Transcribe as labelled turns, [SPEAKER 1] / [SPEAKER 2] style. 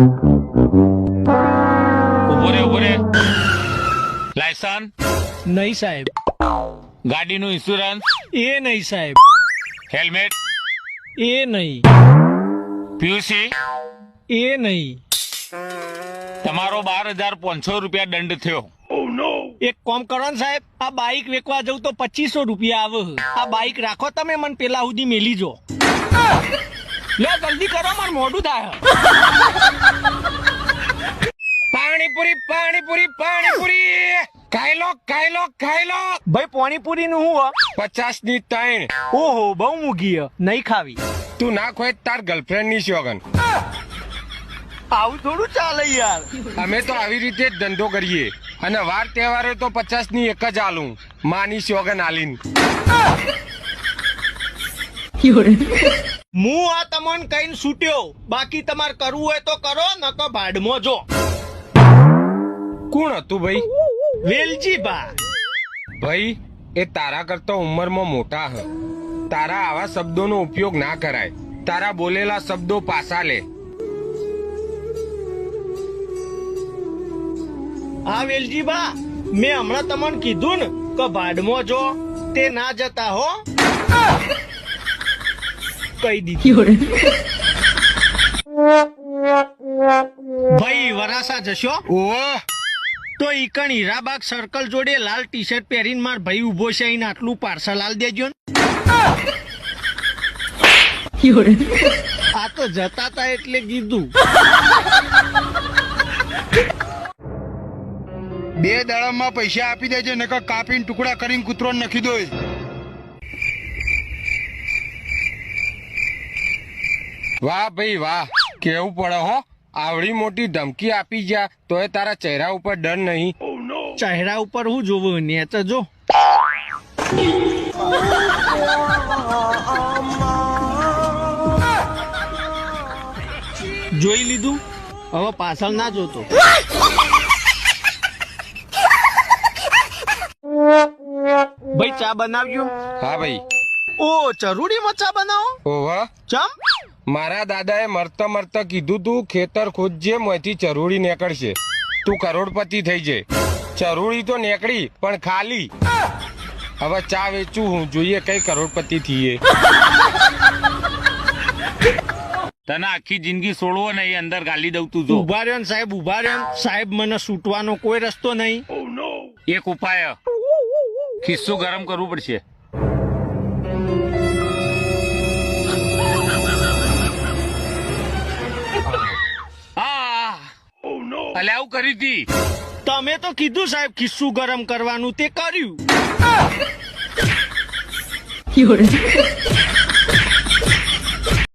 [SPEAKER 1] ઊભો રે ઊભો રે. લાયસન?
[SPEAKER 2] નહીં સાહેબ.
[SPEAKER 1] ગાડીનું ઇન્સ્યોરન્સ
[SPEAKER 2] એ નહીં સાહેબ.
[SPEAKER 1] હેલ્મેટ
[SPEAKER 2] એ નહીં.
[SPEAKER 1] પીયુસી
[SPEAKER 2] એ નહીં.
[SPEAKER 1] તમારો બાર હજાર પાંચસો રૂપિયા દંડ થયો.
[SPEAKER 2] એક કોમ કરો ને સાહેબ આ બાઈક વેચવા જવું તો પચીસો રૂપિયા આવે આ બાઈક રાખો તમે મને પેલા સુધી મેલી જો. લે જલ્દી કરો મને મોઢું થાય.
[SPEAKER 3] પાણીપુરી પાણીપુરી પાણીપુરી. ખાઈ લો ખાઈ લો ખાઈ લો
[SPEAKER 2] ભાઈ પાણીપુરી નું હું?
[SPEAKER 3] પચાસની ત્રણ.
[SPEAKER 2] ઓહો બહુ મૂકી નહીં ખાવી.
[SPEAKER 3] તું ના ખોય તાર ગર્લફ્રેન્ડની શોગન
[SPEAKER 2] આવું થોડું ચાલે યાર.
[SPEAKER 3] અમે તો આવી રીતે જ ધંધો કરીએ. અને વાર તહેવારે તો પચાસની એક જ આલું. માની શોગન આલીન
[SPEAKER 2] હું આ તમને કઈ છૂટ્યો. બાકી તમારે કરવું હોય તો કરો નકો ભાડમાં જો.
[SPEAKER 3] કોણ હતું ભાઈ?
[SPEAKER 2] વેલજી બા
[SPEAKER 3] ભાઈ એ તારા કરતા ઉંમરમાં મોટા હ. તારા આવા શબ્દોનો ઉપયોગ ના કરાય. તારા બોલેલા શબ્દો પાસા લે.
[SPEAKER 2] હા વેલજી બા મેં હમણાં તમને કીધું ને કે ભાડમાં જો તે ના જતા હો. કહી દીધી. ભાઈ વરાસા જશો?
[SPEAKER 3] ઓહ
[SPEAKER 2] તો ઈકણ હીરાબાગ સર્કલ જોડે લાલ ટી શર્ટ પહેરીને માર ભાઈ ઊભો છે અહીં આટલું પાર્સલ આલ દેજો ને. આ તો જતા તા એટલે કીધું.
[SPEAKER 4] બે દાડામાં પૈસા આપી દેજે નકર કાપીને ટુકડા કરીને કૂતરો નખી દો
[SPEAKER 3] વાહ ભાઈ વાહ કેવું પડે હો? આવડી મોટી ધમકી આપી ગયા તોય તારા ચહેરા ઉપર ડર નહીં.
[SPEAKER 2] ચહેરા ઉપર હું જોવું ને તો જો. જોઈ લીધું? હવે પાછળ ના જોતો. ભાઈ ચા બનાવજો.
[SPEAKER 3] હા ભાઈ.
[SPEAKER 2] ઓ ચરૂડીમાં ચા બનાવો?
[SPEAKER 3] ઓહ.
[SPEAKER 2] ચમ?
[SPEAKER 3] મારા દાદાએ મરતા મરતા કીધું તું ખેતર ખોદજે મોંથી ચરૂડી નીકળશે. તું કરોડપતિ થઈ જાય ચરૂડી તો નીકળી પણ ખાલી. હવે ચા વેચું હું જોઈએ કઈ કરોડપતિ થઈએ.
[SPEAKER 1] તને આખી જિંદગી છોડવો નહીં અંદર ગાલી દઉં તું જો.
[SPEAKER 2] ઊભા રહ્યો ને સાહેબ ઊભા રહ્યો ને. સાહેબ મને છૂટવાનો કોઈ રસ્તો નહીં.
[SPEAKER 1] એક ઉપાય. ખિસ્સું ગરમ કરવું પડશે. અલે આવું કરી હતી
[SPEAKER 2] તમે તો કીધું સાહેબ ખિસ્સું ગરમ કરવાનું તે કર્યું.